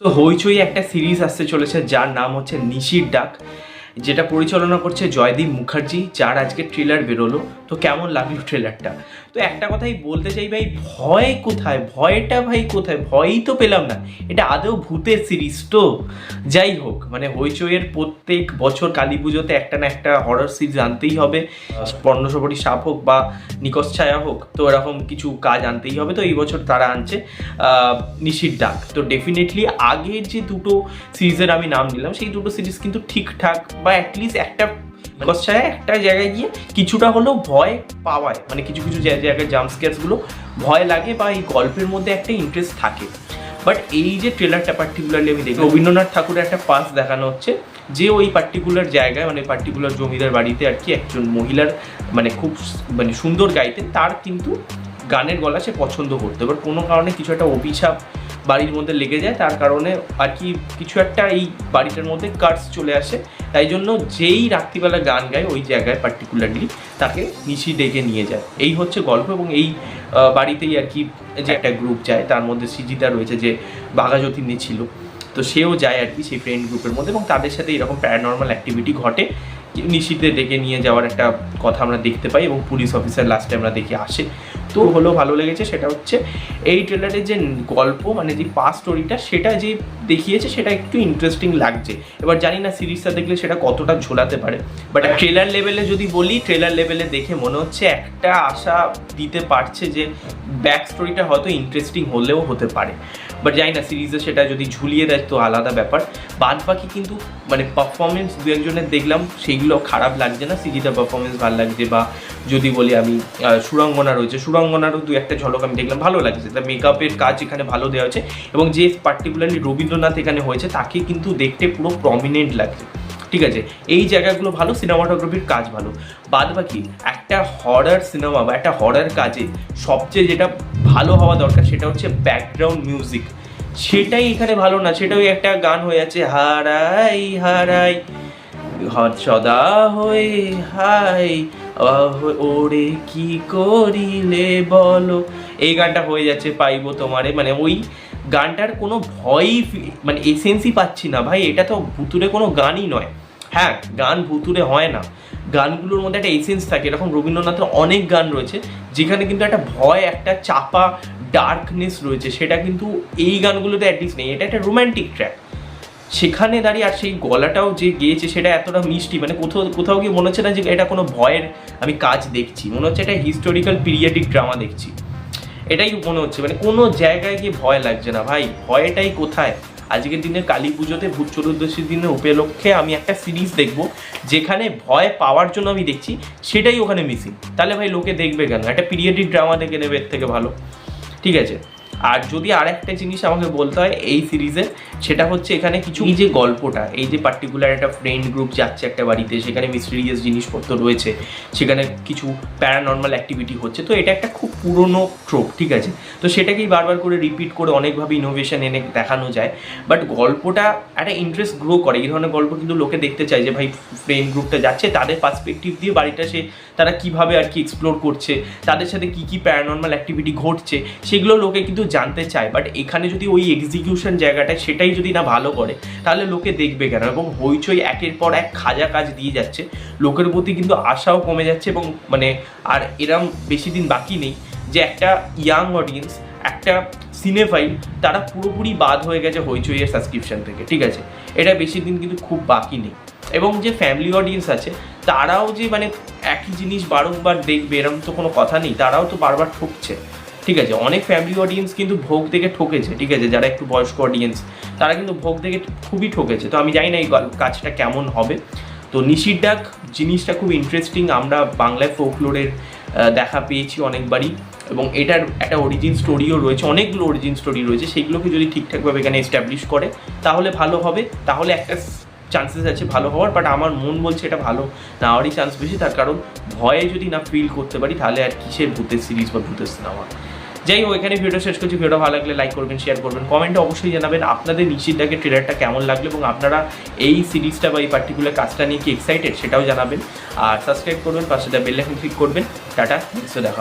তো হইচই একটা সিরিজ আসতে চলেছে যার নাম হচ্ছে নিশির ডাক। যেটা পরিচালনা করছে জয়দীপ মুখার্জি যার আজকে ট্রেলার বেরোলো। তো কেমন লাগল ট্রেলারটা তো একটা কথাই বলতে চাই ভাই ভয় কোথায়? ভয়টা ভাই কোথায়? ভয়ই তো পেলাম না। এটা আদৌ ভূতের সিরিজ তো? যাই হোক মানে হইচইয়ের প্রত্যেক বছর কালী পুজোতে একটা না একটা হরর সিরিজ আনতেই হবে। পর্ণসবরী সাপ হোক বা নিকশ ছায়া হোক তো এরকম কিছু কাজ আনতেই হবে। তো এই বছর তারা আনছে নিশির ডাক। তো ডেফিনেটলি আগের যে দুটো সিরিজের আমি নাম নিলাম সেই দুটো সিরিজ কিন্তু ঠিকঠাক বা অ্যাটলিস্ট একটা নিকশ ছায়া একটা জায়গায় গিয়ে কিছুটা হলেও ভয় পাওয়ায়। মানে কিছু কিছু জায়গায় জাম্পস্কেয়ার্সগুলো ভয় লাগে বা এই গল্পের মধ্যে একটা ইন্টারেস্ট থাকে। বাট এই যে ট্রেলারটা পার্টিকুলারলি আমি দেখি রবীন্দ্রনাথ ঠাকুরের একটা পাস দেখানো হচ্ছে যে ওই পার্টিকুলার জায়গায় মানে পার্টিকুলার জমিদার বাড়িতে আর কি একজন মহিলার মানে খুব মানে সুন্দর গাইতেন তার কিন্তু গানের গলা সে পছন্দ করতো। এবার কোনো কারণে কিছু একটা অভিশাপ বাড়ির মধ্যে লেগে যায়, তার কারণে আর কি কিছু একটা এই বাড়িটার মধ্যে কার্স চলে আসে। তাই জন্য যেই রাত্রিবেলা গান গায়, ওই জায়গায় পার্টিকুলারলি তাকে নিশি ডেকে নিয়ে যায়। এই হচ্ছে গল্প এবং এই বাড়িতেই আর কি যে একটা গ্রুপ যায়, তার মধ্যে সিজিতা রয়েছে যে বাঘাযতীনে ছিল। তো সেও যায় আর কি সেই ফ্রেন্ড গ্রুপের মধ্যে এবং তাদের সাথে এরকম প্যারানর্মাল অ্যাক্টিভিটি ঘটে। নিশিতে ডেকে নিয়ে যাওয়ার একটা কথা আমরা দেখতে পাই এবং পুলিশ অফিসার লাস্টে আমরা দেখে আসে। তো হলো ভালো লেগেছে, সেটা হচ্ছে এই ট্রেলারের যে গল্প মানে যে পাস স্টোরিটা সেটা যে দেখিয়েছে, সেটা একটু ইন্টারেস্টিং লাগছে। এবার জানি না সিরিজটা দেখলে সেটা কতটা ঝোলাতে পারে। বাট ট্রেলার লেভেলে যদি বলি ট্রেলার লেভেলে দেখে মনে হচ্ছে একটা আশা দিতে পারছে যে ব্যাক স্টোরিটা হয়তো ইন্টারেস্টিং হলেও হতে পারে। বাট জানি না সিরিজে সেটা যদি ঝুলিয়ে দেয় তো আলাদা ব্যাপার। বাদ বাকি কিন্তু মানে পারফরমেন্স দু একজনের দেখলাম সেইগুলো খারাপ লাগছে না। সিজিটা পারফরমেন্স ভালো লাগছে বা যদি বলি আমি সুরাঙ্গনা রয়েছে। সুরাঙ্গনারও দু একটা ঝলক আমি দেখলাম, ভালো লাগছে। তা মেকআপের কাজ এখানে ভালো দেওয়া হয়েছে এবং যে পার্টিকুলারলি রবীন্দ্রনাথ এখানে হয়েছে, তাকে কিন্তু দেখতে পুরো প্রমিনেন্ট লাগছে। ঠিক আছে? এই জায়গাগুলো ভালো সিনেমাটোগ্রাফির কাজ ভালো। বাদ বাকি একটা হরার সিনেমা বা একটা হরার কাজে সবচেয়ে যেটা ভালো হওয়া দরকার সেটা হচ্ছে ব্যাকগ্রাউন্ড মিউজিক সেটাই এখানে ভালো না, সেটাই একটা গান হয়ে যাচ্ছে, হারাই হারাই হর সদা হয়ে হাই ওরে কি করিলে বলো? এই গানটা হয়ে যাচ্ছে পাইবো তোমারে। মানে ওই গানটার কোনো ভয়ই মানে এসেন্সই পাচ্ছি না ভাই। এটা তো ভুতুরে কোনো গানই নয়। হ্যাঁ গান ভুতুরে হয় না। গানগুলোর মধ্যে একটা এসেন্স থাকে। এরকম রবীন্দ্রনাথের অনেক গান রয়েছে, যেখানে কিন্তু একটা ভয়, একটা চাপা ডার্কনেস রয়েছে। সেটা কিন্তু এই গানগুলোতে অ্যাটলিস্ট নেই। এটা একটা রোম্যান্টিক ট্র্যাক সেখানে দাঁড়িয়ে আর সেই গলাটাও যে গেয়েছে সেটা এতটা মিষ্টি মানে কোথাও কোথাও গিয়ে মনে হচ্ছে না যে এটা কোনো ভয়ের আমি কাজ দেখছি। মনে হচ্ছে এটা হিস্টোরিক্যাল পিরিয়ডিক ড্রামা দেখছি। এটাই মনে হচ্ছে মানে কোনো জায়গায় গিয়ে ভয় লাগছে না। ভাই, ভয়টাই কোথায়? আজকের দিনে কালী পুজোতে ভূত চতুর্দশীর দিনে উপলক্ষে আমি একটা সিরিজ দেখব, যেখানে ভয় পাওয়ার জন্য আমি দেখছি, সেটাই ওখানে মিসিং তাহলে ভাই লোকে দেখবে কেন? একটা পিরিয়ডিক ড্রামা দেখে নেবে, এর থেকে ভালো। ঠিক আছে? আর যদি আর একটা জিনিস আমাকে বলতে হয়, এই সিরিজে সেটা হচ্ছে এখানে কিছু এই যে গল্পটা, এই যে পার্টিকুলার একটা ফ্রেন্ড গ্রুপ যাচ্ছে একটা বাড়িতে, সেখানে মিস্টেরিয়াস জিনিসপত্র রয়েছে, সেখানে কিছু প্যারানর্মাল অ্যাক্টিভিটি হচ্ছে, তো এটা একটা খুব পুরনো ট্রোপ ঠিক আছে? তো সেটাকেই বারবার করে রিপিট করে অনেকভাবে ইনোভেশন এনে দেখানো যায় বাট গল্পটা একটা ইন্টারেস্ট গ্রো করে। এই ধরনের গল্প কিন্তু লোকে দেখতে চায় যে, ভাই ফ্রেন্ড গ্রুপটা যাচ্ছে, তাদের পার্সপেক্টিভ দিয়ে বাড়িটা সে, তারা কীভাবে আর কি এক্সপ্লোর করছে, তাদের সাথে কি কি প্যারানর্মাল অ্যাক্টিভিটি ঘটছে? সেগুলো লোকে কিন্তু জানতে চায় বাট এখানে যদি ওই এক্সিকিউশন জায়গাটা সেটাই যদি না ভালো করে, তাহলে লোকে দেখবে কেন? এবং হইচই একের পর এক খাজা কাজ দিয়ে যাচ্ছে। লোকের প্রতি কিন্তু আশাও কমে যাচ্ছে এবং মানে আর এরম বেশি দিন বাকি নেই যে একটা ইয়াং অডিয়েন্স একটা সিনেফাইল তারা পুরোপুরি বাদ হয়ে গেছে হইচইয়ের সাবস্ক্রিপশন থেকে, ঠিক আছে? এটা বেশি দিন কিন্তু খুব বাকি নেই। এবং যে ফ্যামিলি অডিয়েন্স আছে, তারাও যে মানে একই জিনিস বারংবার দেখবে এরকম তো কোনো কথা নেই, তারাও তো বারবার ঠকছে। ঠিক আছে, অনেক ফ্যামিলি অডিয়েন্স কিন্তু ভোগ থেকে ঠকেছে, ঠিক আছে, যারা একটু বয়স্ক অডিয়েন্স তারা কিন্তু ভোগ থেকে খুবই ঠকেছে। তো আমি জানি না এই কাজটা কেমন হবে। তো নিশির ডাক জিনিসটা খুব ইন্টারেস্টিং আমরা বাংলায় ফোকলোরের দেখা পেয়েছি অনেকবারই এবং এটার একটা অরিজিন স্টোরিও রয়েছে, অনেকগুলো অরিজিন স্টোরি রয়েছে সেগুলোকে যদি ঠিকঠাকভাবে এখানে এস্টাবলিশ করে, তাহলে ভালো হবে। তাহলে একটা চান্সেস আছে ভালো হওয়ার বাট আমার মন বলছে এটা ভালো না হওয়ারই চান্স বেশি। তার কারণ ভয়ে যদি না ফিল করতে পারি, তাহলে আর কিসের ভূতের সিরিজ বা ভূতের সিনেমা যাই হোক, এখানে ভিডিও শেষ করছি। ভিডিও ভালো লাগলে লাইক করবেন শেয়ার করবেন কমেন্টে অবশ্যই জানাবেন আপনাদের নিশ্চিতটাকে ট্রেলারটা কেমন লাগল এবং আপনারা এই সিরিজটা বা এই পার্টিকুলার কাজটা নিয়ে কি এক্সাইটেড সেটাও জানাবেন। আর সাবস্ক্রাইব করবেন, পাশে বেল আইকন ক্লিক করবেন। টাটা নেক্সট দেখা।